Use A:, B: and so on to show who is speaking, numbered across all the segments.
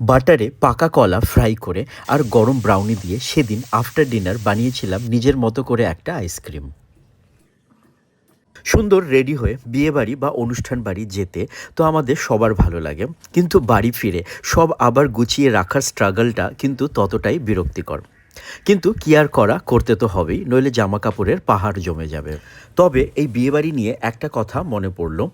A: বাটারে পাকা কলা ফ্রাই করে আর গরম ব্রাউনি দিয়ে সেদিন আফটার ডিনার বানিয়েছিলাম নিজের মতো করে একটা আইসক্রিম। সুন্দর রেডি হয়ে বিয়ে বাড়ি বা অনুষ্ঠান বাড়ি যেতে তো আমাদের সবার ভালো লাগে। কিন্তু বাড়ি ফিরে সব আবার গুছিয়ে রাখার স্ট্রাগলটা কিন্তু ততটাই বিরক্তিকর। কিন্তু কি আর করা, করতে তো হবেই, নইলে জামা কাপড়ের পাহাড় জমে যাবে। তবে এই বিয়েবাড়ি নিয়ে একটা কথা মনে পড়ল।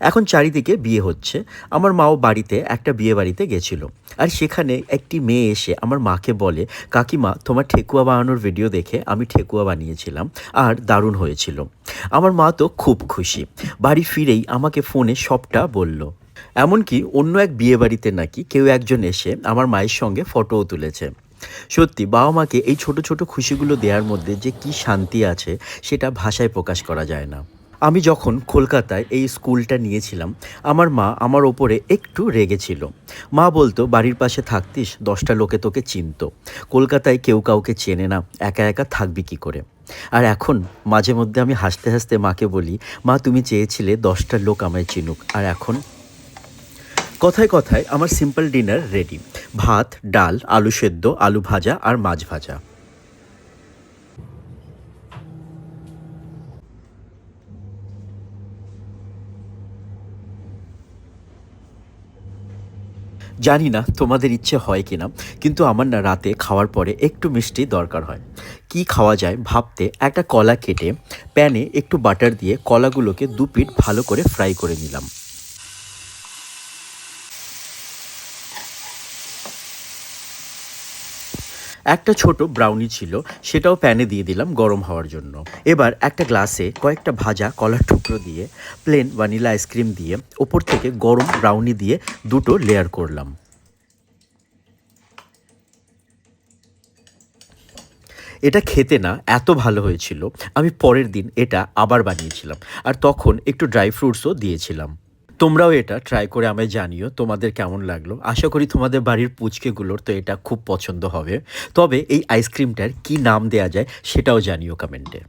A: এখন চারিদিকে বিয়ে হচ্ছে। আমার মাও বাড়িতে একটা বিয়ে বাড়িতে গেছিল। আর সেখানে একটি মেয়ে এসে আমার মাকে বলে, কাকিমা, তোমার ঠেকুয়া বানানোর ভিডিও দেখে আমি ঠেকুয়া বানিয়েছিলাম আর দারুণ হয়েছিল। আমার মা তো খুব খুশি। বাড়ি ফিরেই আমাকে ফোনে সবটা বলল। এমনকি অন্য এক বিয়ে বাড়িতে নাকি কেউ একজন এসে আমার মায়ের সঙ্গে ফটোও তুলেছে। সত্যি বাবা মাকে এই ছোট ছোট খুশিগুলো দেওয়ার মধ্যে যে কি শান্তি আছে, সেটা ভাষায় প্রকাশ করা যায় না। আমি যখন কলকাতায় এই স্কুলটা নিয়েছিলাম, আমার মা আমার ওপরে একটু রেগেছিল মা বলতো, বাড়ির পাশে থাকতিস, দশটা লোকে তোকে চিনত। কলকাতায় কেউ কাউকে চেনে না, একা একা থাকবি কি করে? আর এখন মাঝে মধ্যে আমি হাসতে হাসতে মাকে বলি, মা, তুমি চেয়েছিলে দশটা লোক আমায় চিনুক, আর এখন? কথায় কথায় আমার সিম্পল ডিনার রেডি ভাত, ডাল, আলু সেদ্ধ, আলু ভাজা আর মাছ ভাজা। জানি না তোমাদের ইচ্ছে হয় কিনা, কিন্তু আমার না রাতে খাওয়ার পরে একটু মিষ্টি দরকার হয়। কি খাওয়া যায় ভাবতে একটা কলা কেটে প্যানে একটু বাটার দিয়ে কলাগুলোকে দু পিঠ ভালো করে ফ্রাই করে নিলাম। একটা ছোট ব্রাউনি ছিল, সেটাও প্যানে দিয়ে দিলাম গরম হওয়ার জন্য। এবার একটা গ্লাসে কয়েকটা ভাজা কলার টুকরো দিয়ে প্লেন ভ্যানিলা আইসক্রিম দিয়ে, ওপর থেকে গরম ব্রাউনি দিয়ে দুটো লেয়ার করলাম। এটা খেতে না এত ভালো হয়েছিল, আমি পরের দিন এটা আবার বানিয়েছিলাম, আর তখন একটু ড্রাই ফ্রুটসও দিয়েছিলাম। তোমরাও এটা ট্রাই করে আমায় জানিও, তোমাদের কেমন লাগল। আশা করি তোমাদের বাড়ির পুচকেগুলোর তো এটা খুব পছন্দ হবে। তবে এই আইসক্রিমটার কি নাম দেয়া যায় সেটাও জানিও কমেন্টে